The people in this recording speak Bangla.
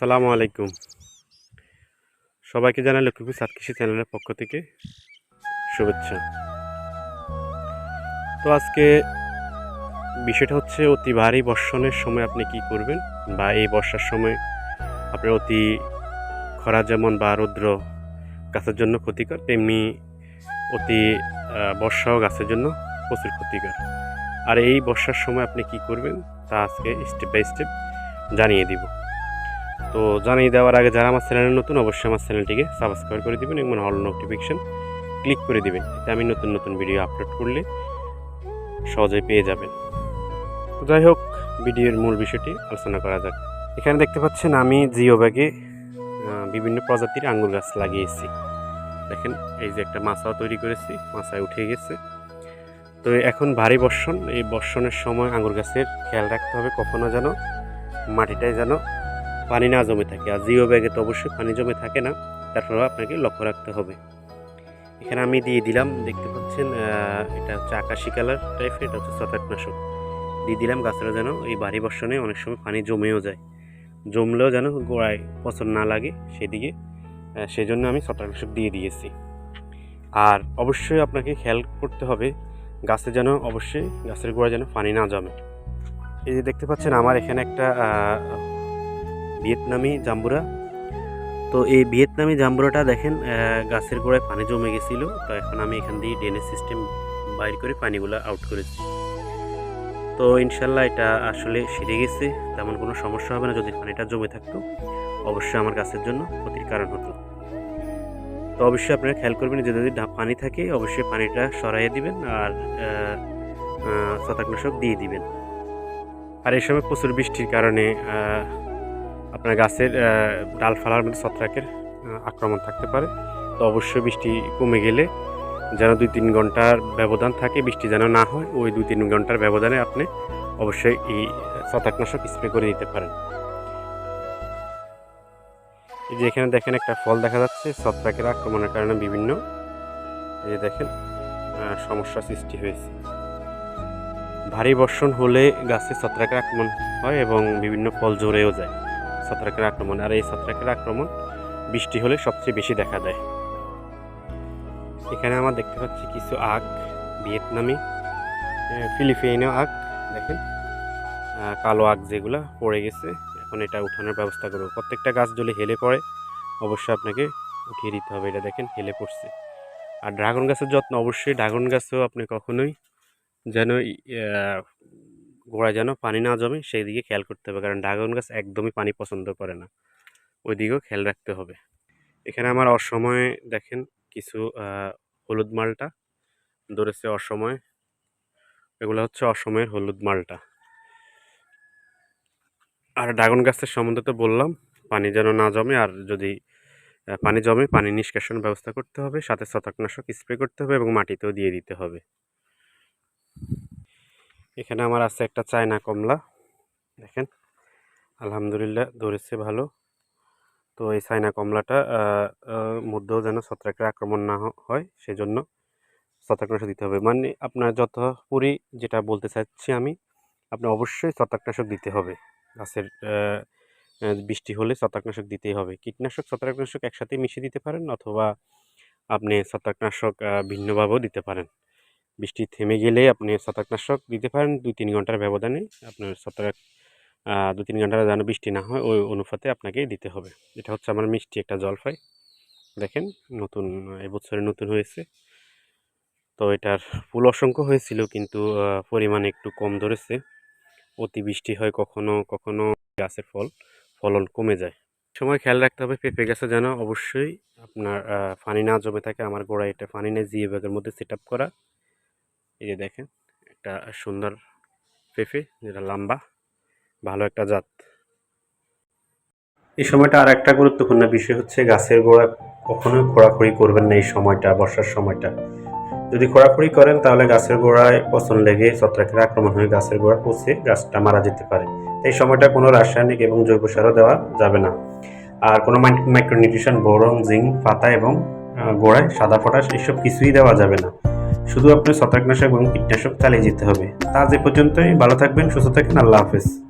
আসসালামু আলাইকুম। সবাইকে জানাই লক্ষ্মীপুর সাত কৃষি চ্যানেলের পক্ষ থেকে শুভেচ্ছা। তো আজকে বিষয়টা হচ্ছে অতি ভারী বর্ষণের সময় আপনি কি করবেন বা এই বর্ষার সময় আপনার অতি খরা যেমন বা রৌদ্র গাছের জন্য ক্ষতিকর, তেমনি অতি বর্ষাও গাছের জন্য প্রচুর ক্ষতিকর। আর এই বর্ষার সময় আপনি কি করবেন তা আজকে স্টেপ বাই স্টেপ জানিয়ে দিব। তো জানিয়ে দেওয়ার আগে যারা আমার চ্যানেলে নতুন, অবশ্যই আমার চ্যানেলটিকে সাবস্ক্রাইব করে দিবেন এবং হল নোটিফিকেশন ক্লিক করে দিবেন। এতে আমি নতুন নতুন ভিডিও আপলোড করলে সহজেই পেয়ে যাবেন। তো যাই হোক, ভিডিওর মূল বিষয়টি আলোচনা করা যাক। এখানে দেখতে পাচ্ছেন আমি জিও ব্যাগে বিভিন্ন প্রজাতির আঙ্গুর গাছ লাগিয়েছি। দেখেন, এই যে একটা মাছাও তৈরি করেছি, মাছায় উঠে গেছে। তো এখন ভারী বর্ষণ, এই বর্ষণের সময় আঙ্গুর গাছের খেয়াল রাখতে হবে কখনো যেন মাটিটায় যেন পানি না জমে থাকে। আর জিও ব্যাগে তো অবশ্যই পানি জমে থাকে না। তারপরেও আপনাকে লক্ষ্য রাখতে হবে। এখানে আমি দিয়ে দিলাম, দেখতে পাচ্ছেন এটা হচ্ছে আকাশি কালার টাইপের এটা হচ্ছে ছত্রাকনাশক দিয়ে দিলাম গাছেরা যেন এই ভারী বর্ষণে অনেক সময় পানি জমেও যায়। জমলেও যেন গোড়ায় পচন না লাগে সেদিকে সেই জন্য আমি ছত্রাকনাশক দিয়ে দিয়েছি। আর অবশ্যই আপনাকে খেয়াল করতে হবে, গাছে যেন অবশ্যই গাছের গোড়ায় যেন পানি না জমে। এই যে দেখতে পাচ্ছেন, আমার এখানে একটা ভিয়েতনামি জাম্বুরা। তো এই ভিয়েতনামি জাম্বুরাটা দেখেন গাছের গোড়ায় পানি জমে গেছিল। তো এখন আমি এখান দিয়ে ড্রেনেজ সিস্টেম বাইর করে পানিগুলো আউট করেছি। তো ইনশাল্লাহ এটা আসলে সেরে গেছে। তেমন কোনো সমস্যা হবে না যদি পানিটা জমে থাকতো। অবশ্যই আমার গাছের জন্য ক্ষতির কারণ হতো। তো অবশ্যই আপনারা খেয়াল করবেন যে যদি পানি থাকে অবশ্যই পানিটা সরাইয়ে দিবেন আর আহ, দিয়ে দিবেন। আর এই সময় প্রচুর বৃষ্টির কারণে আপনার গাছের আহ, ডালফালার মধ্যে ছত্রাকের আক্রমণ থাকতে পারে। তো অবশ্যই বৃষ্টি কমে গেলে যেন দুই তিন ঘণ্টার ব্যবধান থাকে বৃষ্টি যেন না হয় ওই দুই তিন ঘণ্টার ব্যবধানে আপনি অবশ্যই এই ছত্রাকনাশক স্প্রে করে দিতে পারেন। এই যে এখানে দেখেন একটা ফল দেখা যাচ্ছে ছত্রাকের আক্রমণের কারণে বিভিন্ন এই দেখেন সমস্যা সৃষ্টি হয়েছে। ভারী বর্ষণ হলে গাছে ছত্রাকের আক্রমণ হয় এবং বিভিন্ন ফল ঝরেও যায়। ছত্রাকের আক্রমণ আর এই ছত্রাকের আক্রমণ বৃষ্টি হলে সবচেয়ে বেশি দেখা দেয়। এখানে আমরা দেখতে পাচ্ছি কিছু আখ ভিয়েতনামি ফিলিপিনো আখ দেখেন কালো আখ যেগুলা পড়ে গেছে। এখন এটা উঠানোর ব্যবস্থা করব। প্রত্যেকটা গাছ যদি হেলে পড়ে, অবশ্যই আপনাকে উঠিয়ে দিতে হবে। এটা দেখেন, হেলে পড়ছে। আর ড্রাগন গাছের যত্ন, অবশ্যই ড্রাগন গাছেও আপনি কখনোই যেন গোড়ায় যেন পানি না জমে সেই দিকে খেয়াল করতে হবে। কারণ ড্রাগন গাছ একদমই পানি পছন্দ করে না। ওই দিকেও খেয়াল রাখতে হবে। এখানে আমার অসময়ে দেখেন কিছু হলুদ মালটা ধরেছে অসময়ে। এগুলো হচ্ছে অসময়ের হলুদ মালটা। আর ড্রাগন গাছের সম্বন্ধে তো বললাম, পানি যেন না জমে আর যদি পানি জমে পানি নিষ্কাশন ব্যবস্থা করতে হবে, সাথে ছত্রাকনাশক স্প্রে করতে হবে এবং মাটিতেও দিয়ে দিতে হবে। এখানে আমার আছে একটা চায়না কমলা, দেখেন। আলহামদুলিল্লাহ ধরেছে ভালো। তো এই চায়না কমলাটা মধ্যেও যেন ছত্রাকের আক্রমণ না হয়, সেজন্য ছত্রাকনাশক দিতে হবে। মানে আপনার যত পুরি যেটা বলতে চাচ্ছি আমি আপনার অবশ্যই ছত্রাকনাশক দিতে হবে। গাছের বৃষ্টি হলে ছত্রাকনাশক দিতেই হবে। কীটনাশক, ছত্রাকনাশক একসাথে মিশিয়ে দিতে পারেন, অথবা আপনি ছত্রাকনাশক ভিন্নভাবেও দিতে পারেন। বৃষ্টি থেমে গেলে আপনি ছত্রাকনাশক দিতে পারেন। দুই তিন ঘণ্টার ব্যবধানে আপনার ছত্রাক দু তিন ঘণ্টার যেন বৃষ্টি না হয়, ওই অনুপাতে আপনাকে দিতে হবে। এটা হচ্ছে আমার মিষ্টি একটা জলপাই দেখেন, নতুন এবছরে নতুন হয়েছে। তো এটার ফুল অসংখ্য হয়েছিল কিন্তু পরিমাণ একটু কম ধরেছে। অতি বৃষ্টি হয় কখনো কখনো গাছের ফল, ফলন কমে যায়। সময় খেয়াল রাখতে হবে পেঁপে গাছে যেন অবশ্যই আপনার পানি না জমে থাকে। আমার গোড়ায় এটা পানি নেই জিও ব্যাগের মধ্যে সেট করা। এই যে দেখেন, একটা সুন্দর পেঁপে, যেটা লম্বা, ভালো একটা জাত। এই সময়টা আর একটা গুরুত্বপূর্ণ বিষয় হচ্ছে, গাছের গোড়া কখনোই খোঁড়াখুড়ি করবেন না এই সময়টা, বর্ষার সময়টা। যদি খোঁড়াখুড়ি করেন, তাহলে গাছের গোড়ায় পচন লেগে ছত্রাকের আক্রমণ হয়ে গাছের গোড়া পচে গাছটা মারা যেতে পারে। এই সময়টা কোনো রাসায়নিক এবং জৈব সারও দেওয়া যাবে না। আর কোনো মাইক্রোনিউট্রিশন বোরং জিঙ্ক, পাতা এবং গোড়ায় সাদা পটাশ, এসব কিছুই দেওয়া যাবে না। শুধু আপনার ছত্রাকনাশক এবং কীটনাশক চালিয়ে যেতে হবে। তা যে পর্যন্তই। ভালো থাকবেন, সুস্থ থাকেন আল্লাহ হাফেজ।